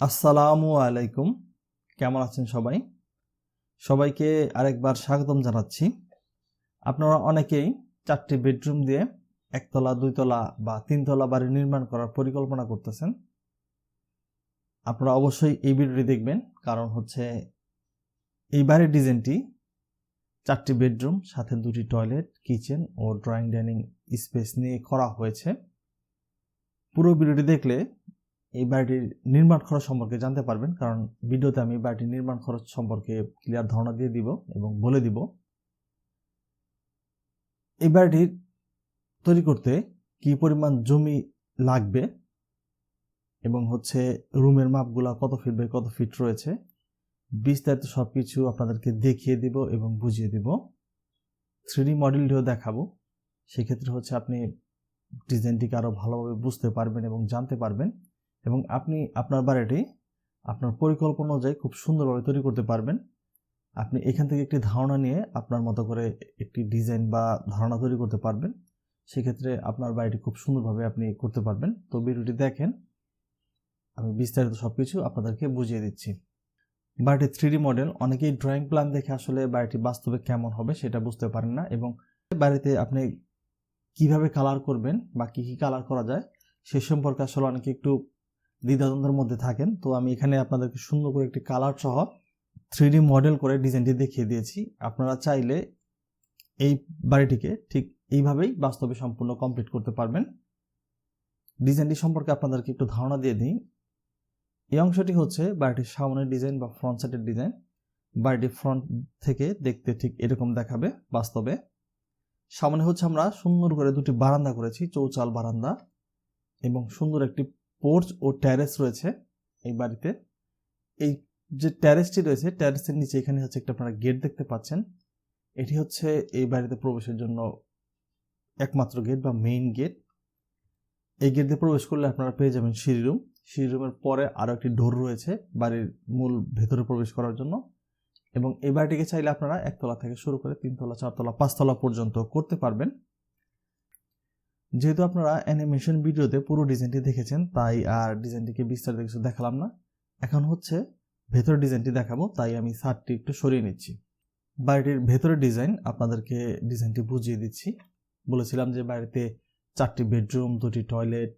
আসসালামু আলাইকুম। কেমন আছেন সবাই? সবাইকে আরেকবার স্বাগতম জানাচ্ছি। আপনারা অনেকেই চারটি বেডরুম দিয়ে একতলা, দুইতলা বা তিনতলা বাড়ি নির্মাণ করার পরিকল্পনা করতেছেন। আপনারা অবশ্যই এই ভিডিওটি দেখবেন, কারণ হচ্ছে এই বাড়ির ডিজাইনটি চারটি বেডরুম, সাথে দুটি টয়লেট, কিচেন ও ড্রয়িং, ডাইনিং স্পেস নিয়ে করা হয়েছে। পুরো ভিডিওটি দেখলে এই বাড়িটির নির্মাণ খরচ সম্পর্কে জানতে পারবেন, কারণ ভিডিওতে আমি বাড়িটির নির্মাণ খরচ সম্পর্কে ক্লিয়ার ধারণা দিয়ে দিব এবং বলে দিব। এই বাড়িটি তৈরি করতে কি পরিমাণ জমি লাগবে এবং হচ্ছে রুমের মাপগুলা কত ফিট বাই কত ফিট রয়েছে, বিস্তারিত সব কিছু আপনাদেরকে দেখিয়ে দিব এবং বুঝিয়ে দিব। থ্রিডি মডেলটিও দেখাবো, সেক্ষেত্রে হচ্ছে আপনি ডিজাইনটিকে আরও ভালোভাবে বুঝতে পারবেন এবং জানতে পারবেন। এবং আপনি আপনার বাড়িটি, আপনার পরিকল্পনা অনুযায়ী খুব সুন্দরভাবে তৈরি করতে পারবেন। আপনি এখান থেকে একটি ধারণা নিয়ে আপনার মতো করে একটি ডিজাইন বা ধারণা তৈরি করতে পারবেন। সেক্ষেত্রে আপনার বাড়িটি খুব সুন্দরভাবে আপনি করতে পারবেন। তো ভিডিওটি দেখেন, আমি বিস্তারিত সব কিছু আপনাদেরকে বুঝিয়ে দিচ্ছি। বাড়িটির থ্রিডি মডেল অনেকেই ড্রয়িং প্ল্যান দেখে আসলে বাড়িটি বাস্তবে কেমন হবে সেটা বুঝতে পারেন না এবং বাড়িতে আপনি কীভাবে কালার করবেন বা কী কী কালার করা যায় সে সম্পর্কে আসলে অনেকে একটু দ্বিধাদ্বন্দ্বের মধ্যে থাকেন। তো আমি এখানে আপনাদেরকে সুন্দর করে একটি কালার সহ থ্রি মডেল করে ডিজাইনটি দেখিয়ে দিয়েছি। আপনারা চাইলে এই বাড়িটিকে ঠিক এইভাবেই বাস্তবে সম্পূর্ণ কমপ্লিট করতে পারবেন। ডিজাইনটি সম্পর্কে আপনাদেরকে একটু ধারণা দিয়ে দিই। এই অংশটি হচ্ছে বাড়িটির সামনের ডিজাইন বা ফ্রন্ট সাইডের ডিজাইন বাড়িটি ফ্রন্ট থেকে দেখতে ঠিক এরকম দেখাবে বাস্তবে। সামনে হচ্ছে আমরা সুন্দর করে দুটি বারান্দা করেছি, চৌচাল বারান্দা এবং সুন্দর একটি পোর্চ ও ট্যারেস রয়েছে এই বাড়িতে। এই যে ট্যারেসটি রয়েছে, ট্যারেসের নিচে এখানে হচ্ছে একটা আপনারা গেট দেখতে পাচ্ছেন। এটি হচ্ছে এই বাড়িতে প্রবেশের জন্য একমাত্র গেট বা মেইন গেট এই গেট দিয়ে প্রবেশ করলে আপনারা পেয়ে যাবেন সিঁড়ি রুম। সিঁড়ি রুমের পরে আরও একটি ডোর রয়েছে বাড়ির মূল ভেতরে প্রবেশ করার জন্য। এবং এই বাড়িটিকে চাইলে আপনারা একতলা থেকে শুরু করে তিনতলা, চারতলা, পাঁচতলা পর্যন্ত করতে পারবেন। যেহেতু আপনারা অ্যানিমেশন ভিডিওতে পুরো ডিজাইনটি দেখেছেন, তাই আর ডিজাইনটিকে বিস্তারিত কিছু দেখালাম না। এখন হচ্ছে ভেতর ডিজাইনটি দেখাবো, তাই আমি সারটি একটু সরিয়ে নিচ্ছি। বাড়িটির ভেতরের ডিজাইন আপনাদেরকে ডিজাইনটি বুঝিয়ে দিচ্ছি। বলেছিলাম যে বাড়িতে চারটি বেডরুম দুটি toilet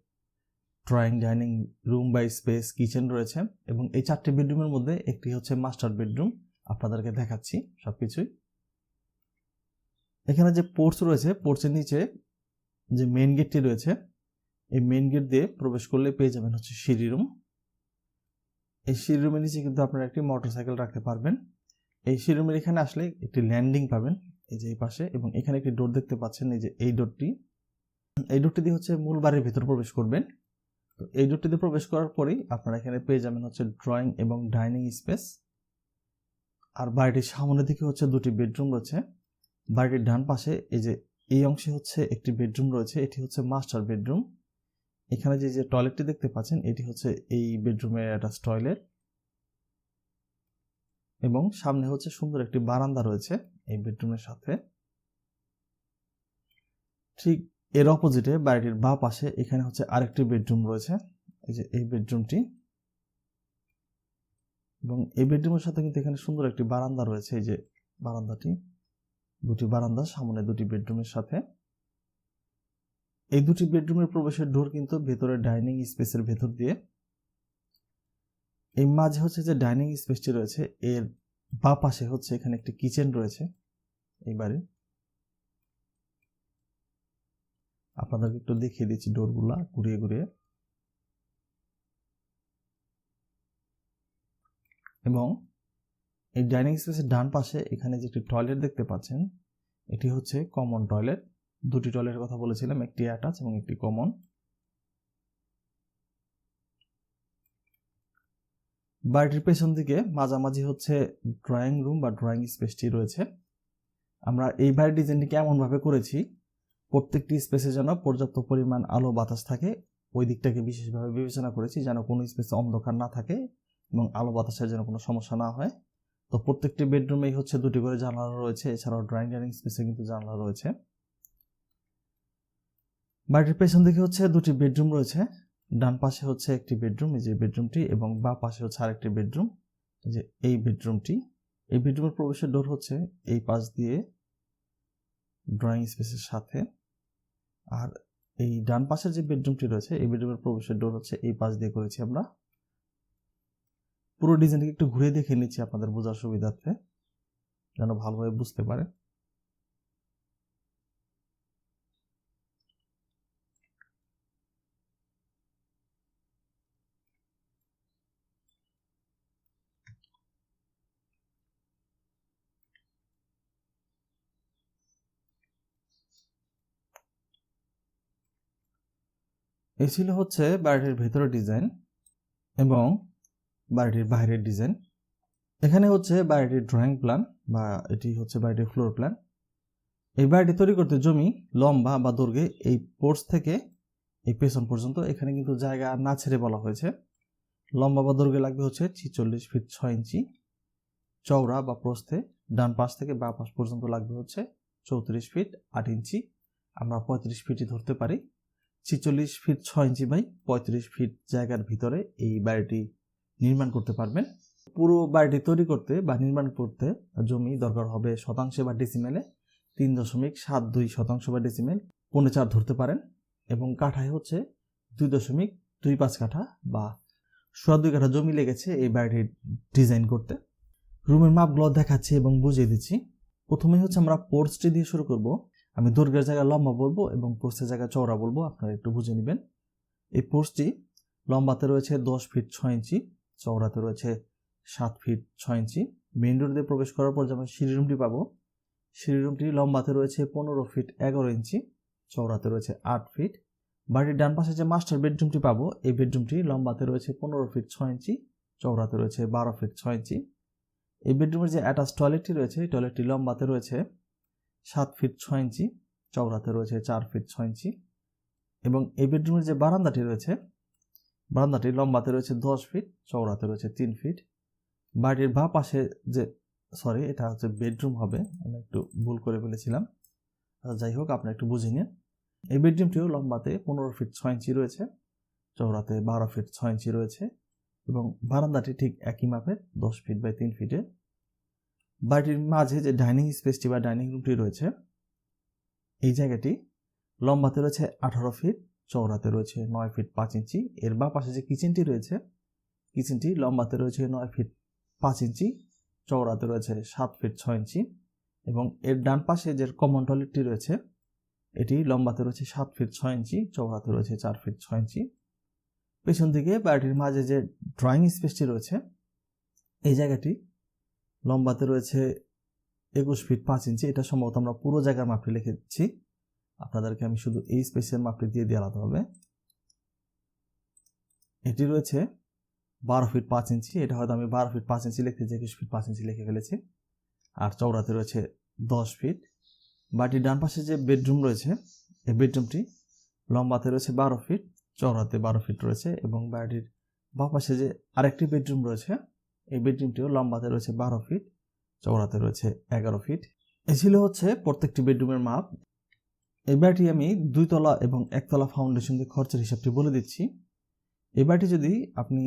drawing dining room by space kitchen রয়েছে এবং এই চারটি বেডরুমের মধ্যে একটি হচ্ছে মাস্টার বেডরুম আপনাদেরকে দেখাচ্ছি সব কিছুই এখানে যে পোর্টস রয়েছে পোর্টসের নিচে যে মেন গেটটি রয়েছে, এই মেন গেট দিয়ে প্রবেশ করলে পেয়ে যাবেন হচ্ছে সিঁড়ি রুম এই সিঁড়ি রুমের নিচে কিন্তু আপনারা একটি মোটরসাইকেল রাখতে পারবেন। এই সিঁড়ি রুমের এখানে আসলে একটি ল্যান্ডিং পাবেন, এই যে এই পাশে, এবং এখানে একটি ডোর দেখতে পাচ্ছেন, এই যে এই ডোরটি এই ডোরটি দিয়ে হচ্ছে মূল বাড়ির ভিতর প্রবেশ করবেন। তো এই ডোরটি দিয়ে প্রবেশ করার পরেই আপনারা এখানে পেয়ে যাবেন হচ্ছে ড্রয়িং এবং ডাইনিং স্পেস আর বাড়িটির সামনের দিকে হচ্ছে দুটি বেডরুম রয়েছে। বাড়িটির ডান পাশে এই যে এই অংশে হচ্ছে একটি বেডরুম রয়েছে, এটি হচ্ছে মাস্টার বেডরুম। এখানে যে যে টয়লেটটি দেখতে পাচ্ছেন, এটি হচ্ছে এই বেডরুমের অ্যাটাচ টয়লেট। এবং সামনে হচ্ছে সুন্দর একটি বারান্দা রয়েছে এই বেডরুমের সাথে। ঠিক এর অপোজিটে বাড়িটির বা পাশে এখানে হচ্ছে আরেকটি বেডরুম রয়েছে, এই যে এই বেডরুমটি। এবং এই বেডরুমের সাথে কিন্তু এখানে সুন্দর একটি বারান্দা রয়েছে, এই যে বারান্দাটি। দুটি বারান্দা, সামনে দুটি বেডরুমের সাথে। এই দুটি বেডরুমের প্রবেশের ডোর কিন্তু ভেতরে ডাইনিং স্পেসের ভেতর দিয়ে। এই মাঝে হচ্ছে যে ডাইনিং স্পেসটি রয়েছে, এর বা পাশে হচ্ছে এখানে একটি কিচেন রয়েছে এই বাড়ির আপনাদেরকে একটু দেখিয়ে দিচ্ছি ডোরগুলা ঘুরিয়ে ঘুরিয়ে। এবং এই ডাইনিং স্পেসের ডান পাশে এখানে যে একটি টয়লেট দেখতে পাচ্ছেন, এটি হচ্ছে কমন টয়লেট। দুটি টয়লেটের কথা বলেছিলাম, একটি অ্যাটাচ এবং একটি কমন। বাড়িটির পেছন দিকে মাঝামাঝি হচ্ছে ড্রয়িং রুম বা ড্রয়িং স্পেসটি রয়েছে। আমরা এই বাড়ির ডিজাইনটিকে এমনভাবে করেছি, প্রত্যেকটি স্পেসে যেন পর্যাপ্ত পরিমাণ আলো বাতাস থাকে, ওই দিকটাকে বিশেষভাবে বিবেচনা করেছি যেন কোনো স্পেসে অন্ধকার না থাকে এবং আলো বাতাসের যেন কোনো সমস্যা না হয়। তো প্রত্যেকটি বেডরুমেই হচ্ছে দুটি করে জানালা রয়েছে। এছাড়াও ড্রয়িং ডাইনিং স্পেসে কিন্তু জানালা রয়েছে। বাড়ির পেছন দিকে হচ্ছে দুটি বেডরুম রয়েছে। ডান পাশে হচ্ছে একটি বেডরুম, এই যে বেডরুমটি, এবং বা পাশে হচ্ছে আরেকটি বেডরুম যে এই বেডরুমটি। এই বেডরুমের প্রবেশের ডোর হচ্ছে এই পাশ দিয়ে ড্রয়িং স্পেসের সাথে। আর এই ডান পাশের যে বেডরুমটি রয়েছে, এই বেডরুমের প্রবেশের ডোর হচ্ছে এই পাশ দিয়ে করেছি আমরা। পুরো ডিজাইনটাকে একটু ঘুরে দেখে নিচ্ছি আপনাদের বোঝার সুবিধার্থে, যেন ভালোভাবে বুঝতে পারে। এই ছিল হচ্ছে বাড়িটির ভেতরের ডিজাইন এবং বাড়িটির বাইরের ডিজাইন। এখানে হচ্ছে বাড়িটির ড্রয়িং প্ল্যান বা এটি হচ্ছে বাড়িটির ফ্লোর প্ল্যান এই বাড়িটি তৈরি করতে জমি, লম্বা বা দৈর্ঘ্যে এই পোর্স থেকে এই পেছন পর্যন্ত এখানে কিন্তু জায়গা না ছেড়ে বলা হয়েছে। লম্বা বা দৈর্ঘ্যে লাগবে হচ্ছে ছিচল্লিশ ফিট ছয় ইঞ্চি। চওড়া বা প্রস্থে ডান পাশ থেকে বা পাশ পর্যন্ত লাগবে হচ্ছে চৌত্রিশ ফিট আট ইঞ্চি। আমরা পঁয়ত্রিশ ফিটই ধরতে পারি। ছিচল্লিশ ফিট ছয় ইঞ্চি বাই পঁয়ত্রিশ ফিট জায়গার ভিতরে এই বাড়িটি নির্মাণ করতে পারবেন। পুরো বাড়িটি তৈরি করতে বা নির্মাণ করতে জমি দরকার হবে শতাংশে বা ডিসিমেলে তিন দশমিক সাত দুই শতাংশ বা ডিসিমেল পৌনে চার ধরতে পারেন এবং কাঠায় হচ্ছে দুই দশমিক দুই পাঁচ কাঠা বা সোয়া দুই কাঠা জমি লেগেছে এই বাড়িটির ডিজাইন করতে। রুমের মাপগুলো দেখাচ্ছি এবং বুঝিয়ে দিচ্ছি। প্রথমে হচ্ছে আমরা পোর্সটি দিয়ে শুরু করব। আমি দৈর্ঘ্যের জায়গায় লম্বা বলব এবং পোস্টের জায়গায় চওড়া বলব, আপনারা একটু বুঝে নেবেন। এই পোস্টটি লম্বাতে রয়েছে দশ ফিট ছয় ইঞ্চি চওড়াতে রয়েছে সাত ফিট ছয় ইঞ্চি। মেইন রোড দিয়ে প্রবেশ করার পর যেমন সিঁড়ি রুমটি পাবো সিঁড়ি রুমটি লম্বাতে রয়েছে পনেরো ফিট এগারো ইঞ্চি, চওড়াতে রয়েছে আট ফিট। বাড়ির ডান পাশে যে মাস্টার বেডরুমটি পাবো, এই বেডরুমটি লম্বাতে রয়েছে পনেরো ফিট ছয় ইঞ্চি, চওড়াতে রয়েছে বারো ফিট ছয় ইঞ্চি। এই বেডরুমের যে অ্যাটাচ টয়লেটটি রয়েছে, এই টয়লেটটি লম্বাতে রয়েছে সাত ফিট ছয় ইঞ্চি, চওড়াতে রয়েছে চার ফিট ছয় ইঞ্চি। এবং এই বেডরুমের যে বারান্দাটি রয়েছে বারান্দাটি লম্বাতে রয়েছে দশ ফিট চওড়াতে রয়েছে তিন ফিট বাড়ির বা পাশে যে সরি এটা হচ্ছে বেডরুম হবে আমি একটু ভুল করে ফেলেছিলাম। আচ্ছা, যাই হোক আপনি একটু বুঝে নিন। এই বেডরুমটিও লম্বাতে পনেরো ফিট ছয় ইঞ্চি রয়েছে চওড়াতে বারো ফিট ছয় ইঞ্চি রয়েছে এবং বারান্দাটি ঠিক একই মাপের দশ ফিট বাই তিন ফিটের বাড়িটির মাঝে যে ডাইনিং স্পেসটি বা ডাইনিং রুমটি রয়েছে এই জায়গাটি লম্বাতে রয়েছে আঠারো ফিট চওড়াতে রয়েছে নয় ফিট পাঁচ ইঞ্চি। এর বা পাশে যে কিচেনটি রয়েছে, কিচেনটি লম্বাতে রয়েছে নয় ফিট পাঁচ ইঞ্চি, চওড়াতে রয়েছে সাত ফিট ছয় ইঞ্চি এবং এর ডান পাশে যে কমন টয়লেটটি রয়েছে, এটি লম্বাতে রয়েছে সাত ফিট ছয় ইঞ্চি, চওড়াতে রয়েছে চার ফিট ছয় ইঞ্চি। পেছন দিকে বাড়িটির মাঝে যে ড্রয়িং স্পেসটি রয়েছে, এই জায়গাটি লম্বাতে রয়েছে একুশ ফিট পাঁচ ইঞ্চি। এটা সম্ভবত আমরা পুরো জায়গার মাপটি লিখেছি। আপনাদেরকে আমি শুধু এই স্পেসের মাপটি দিয়ে দিয়ে আলাদা হবে। এটি রয়েছে বারো ফিট পাঁচ ইঞ্চি। এটা হয়তো আমি বারো ফিট পাঁচ ইঞ্চি লিখতে একুশ ফিট পাঁচ ইঞ্চি লিখে ফেলেছি। আর চৌড়াতে রয়েছে দশ ফিট বাটির ডান পাশে যে বেডরুম রয়েছে, এই বেডরুমটি লম্বাতে রয়েছে বারো ফিট চৌড়াতে বারো ফিট রয়েছে এবং বাড়িটির বা পাশে যে আরেকটি বেডরুম রয়েছে, এই বেডরুমটিও লম্বাতে রয়েছে বারো ফিট চৌড়াতে রয়েছে এগারো ফিট এ ছিল হচ্ছে প্রত্যেকটি বেডরুমের মাপ। এই বাড়িটি আমি দুইতলা এবং একতলা ফাউন্ডেশন দিয়ে খরচের হিসাবটি বলে দিচ্ছি। এই বাড়িটি যদি আপনি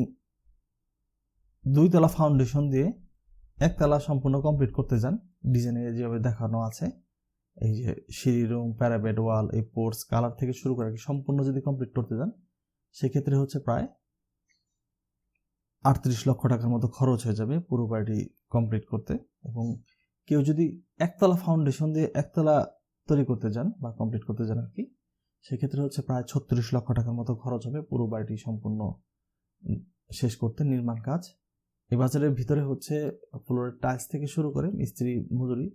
দুইতলা ফাউন্ডেশন দিয়ে একতলা সম্পূর্ণ কমপ্লিট করতে যান ডিজাইনে যেভাবে দেখানো আছে, এই যে সিঁড়ি রুম প্যারাবেড ওয়াল এই পোর্টস কালার থেকে শুরু করে সম্পূর্ণ যদি কমপ্লিট করতে যান সেক্ষেত্রে হচ্ছে প্রায় আটত্রিশ লক্ষ টাকার মতো খরচ হয়ে যাবে পুরো বাড়িটি কমপ্লিট করতে। এবং কেউ যদি একতলা ফাউন্ডেশন দিয়ে একতলা তৈরি করতে যান বা কমপ্লিট করতে যান আর কি, সেক্ষেত্রে হচ্ছে প্রায় ছত্রিশ লক্ষ টাকার মতো খরচ হবে পুরো বাড়িটি সম্পূর্ণ শেষ করতে, নির্মাণ কাজ। এই বাজারের ভিতরে হচ্ছে ফ্লোরের টাইলস থেকে শুরু করে মিস্ত্রি, মজুরি,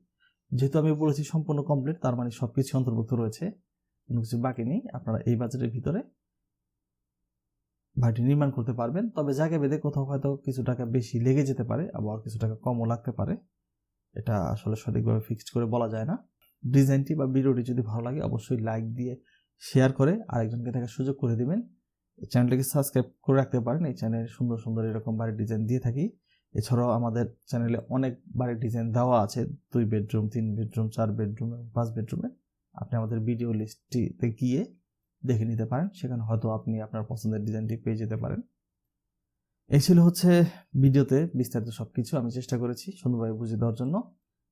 যেহেতু আমি বলেছি সম্পূর্ণ কমপ্লিট তার মানে সব কিছু অন্তর্ভুক্ত রয়েছে, কোনো কিছু বাকি নেই, আপনারা এই বাজারের ভিতরে বাড়িটি নির্মাণ করতে পারবেন। তবে জায়গা বেঁধে কোথাও হয়তো কিছু টাকা বেশি লেগে যেতে পারে, আবার কিছু টাকা কমও লাগতে পারে, এটা আসলে সঠিকভাবে ফিক্সড করে বলা যায় না। ডিজাইনটি বা ভিডিওটি যদি ভালো লাগে, অবশ্যই লাইক দিয়ে শেয়ার করে আরেকজনকে দেখার সুযোগ করে দিবেন। এই চ্যানেলটিকে সাবস্ক্রাইব করে রাখতে পারেন। এই চ্যানেলে সুন্দর সুন্দর এরকম বাড়ির ডিজাইন দিয়ে থাকি। এছাড়াও আমাদের চ্যানেলে অনেক বাড়ির ডিজাইন দেওয়া আছে। দুই বেডরুম তিন বেডরুম চার বেডরুম এবং পাঁচ বেডরুমে আপনি আমাদের ভিডিও লিস্টটিতে গিয়ে দেখে নিতে পারেন। সেখানে হয়তো আপনি আপনার পছন্দের ডিজাইনটি পেয়ে যেতে পারেন। এই ছিল হচ্ছে ভিডিওতে বিস্তারিত সব কিছু আমি চেষ্টা করেছি সুন্দরভাবে বুঝে দেওয়ার জন্য।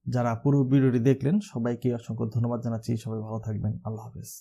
যারা পুরো ভিডিওটি দেখলেন সবাইকে অসংখ্য ধন্যবাদ জানাচ্ছি। সবাই ভালো থাকবেন। আল্লাহ হাফেজ।